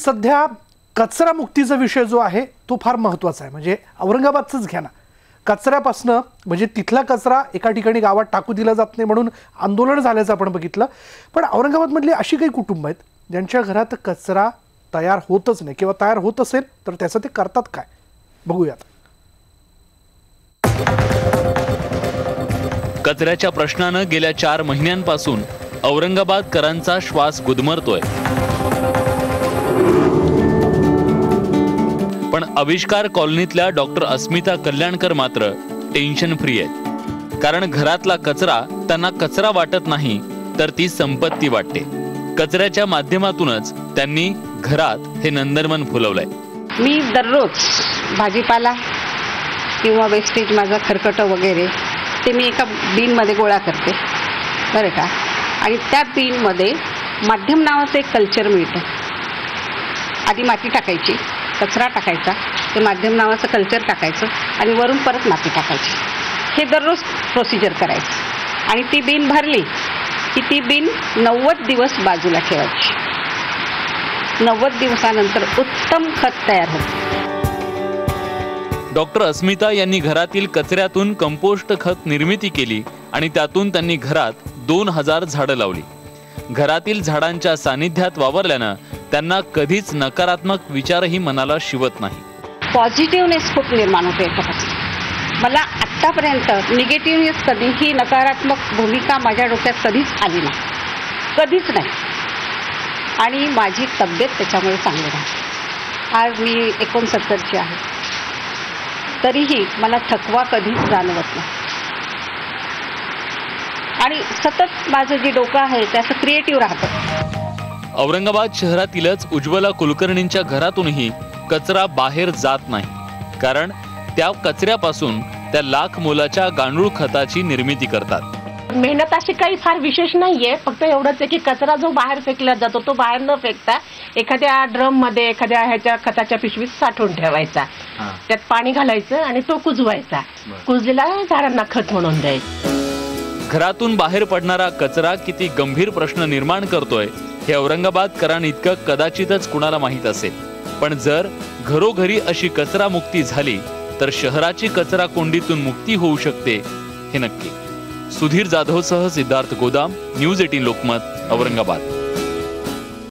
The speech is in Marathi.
सध्या कचरा मुक्तीचा विषय जो आहे तो फार महत्त्वाचा आहे. म्हणजे औरंगाबादचंच घ्या ना. कचऱ्यापासनं म्हणजे तिथला कचरा एका ठिकाणी गावात टाकू दिला जात नाही म्हणून आंदोलन झाल्याचं आपण बघितलं. पण औरंगाबादमधली अशी काही कुटुंब आहेत ज्यांच्या घरात कचरा तयार होतच नाही किंवा तयार होत असेल तर त्याचं ते करतात काय? बघूयात. कचऱ्याच्या प्रश्नानं गेल्या चार महिन्यांपासून औरंगाबादकरांचा श्वास गुदमरतोय. पण आविष्कार कॉलनीतल्या डॉक्टर अस्मिता कल्याणकर मात्र टेन्शन फ्री आहेत. कारण घरातला कचरा त्यांना कचरा वाटत नाही तर ती संपत्ती वाटते. कचऱ्याच्या माध्यमातूनच त्यांनी घरात हे नंदनवन फुलवलंय. मी दररोज भाजीपाला किंवा वेस्टेज माझा खरकट वगैरे ते मी एका बिनमध्ये गोळा करते. बरं का? आणि त्या बिनमध्ये माध्यम नावाचं एक कल्चर मिळतं. आधी माती टाकायची. कचरा टाकायचा ते माध्यम नावाचं कल्चर टाकायचं आणि वरून परत माती टाकायची. हे दररोज प्रोसिजर करायचं. आणि ती बीन भरली की ती बीन नव्वद दिवस बाजूला ठेवायची. नव्वद दिवसानंतर उत्तम खत तयार होतं. डॉक्टर अस्मिता यांनी घरातील कचऱ्यातून कंपोस्ट खत निर्मिती केली आणि त्यातून त्यांनी घरात दोन हजार झाडं लावली. घरातील झाडांच्या सानिध्यात वावरल्यानं त्यांना कधीच नकारात्मक विचारही मनाला शिवत नाही. पॉझिटिव्हनेस खूप निर्माण होते मला आत्तापर्यंत निगेटिव्हनेस कधीही नकारात्मक भूमिका माझ्या डोक्यात कधीच आली नाही. कधीच नाही. आणि माझी तब्येत त्याच्यामुळे चांगली राहते आज मी एकोणसत्तरची आहे. तरीही मला थकवा कधीच जाणवत नाही. आणि सतत माझं जे डोकं आहे त्याचं क्रिएटिव्ह राहतं. औरंगाबाद शहरातीलच उज्ज्वला कुलकर्णींच्या घरातूनही कचरा बाहेर जात नाही. कारण त्या कचऱ्यापासून त्या लाख मोलाच्या गांडूळ खताची निर्मिती करतात. मेहनत अशी काही फार विशेष नाहीये. फक्त एवढंच आहे की कचरा जो बाहेर फेकला जातो तो बाहेर न फेकता एखाद्या ड्रममध्ये एखाद्या ह्याच्या खताच्या पिशवीत साठवून ठेवायचा. त्यात पाणी घालायचं आणि तो कुजवायचा. कुजलेला झाडांना खत म्हणून द्यायचं. घरातून बाहेर पडणारा कचरा किती गंभीर प्रश्न निर्माण करतोय हे औरंगाबादकरांना इतकं कदाचितच कुणाला माहीत असेल. पण जर घरोघरी अशी कचरा मुक्ती झाली तर शहराची कचरा कोंडीतून मुक्ती होऊ शकते हे नक्की. सुधीर जाधवसह सिद्धार्थ गोदाम न्यूज एटीन लोकमत औरंगाबाद.